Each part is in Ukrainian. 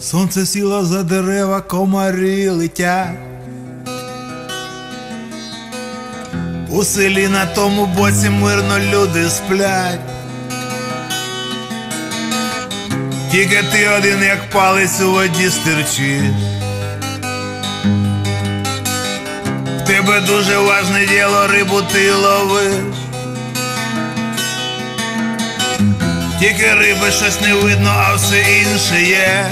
Сонце сіло за дерева, комарі летять. У селі на тому боці мирно люди сплять. Тільки ти один, як палець у воді стирчиш. В тебе дуже важне діло, рибу ти ловиш. Тільки риби щось не видно, а все інше є.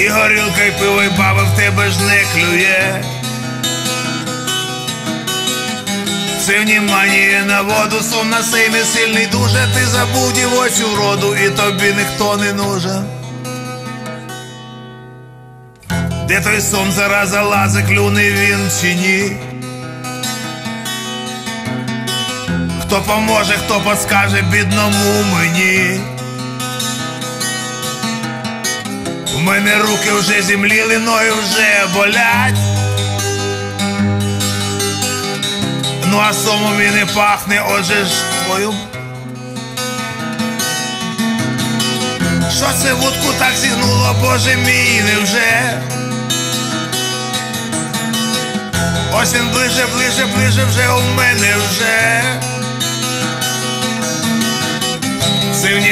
І горілка, і пиво, і баба в тебе ж не клює. Все внимание на воду, сум на сеймі сильний дуже, ти забув дівочу роду, і тобі ніхто не нужен. Де той сон зараза лазе, клюне він чи ні? Хто поможе, хто подскаже бідному мені? Мене руки вже зімліли, ноги вже болять. Ну а сомом і не пахне, отже ж твою. Що це вудку так зігнуло, боже мій, невже? Він ближе, ближе, ближе вже у мене вже.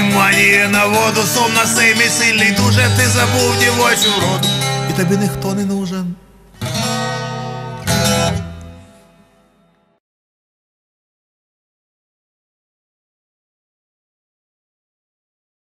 Внимание на воду, сом на сеймі сильний дуже, ти забув дівочу роду. І тобі ніхто не нужен.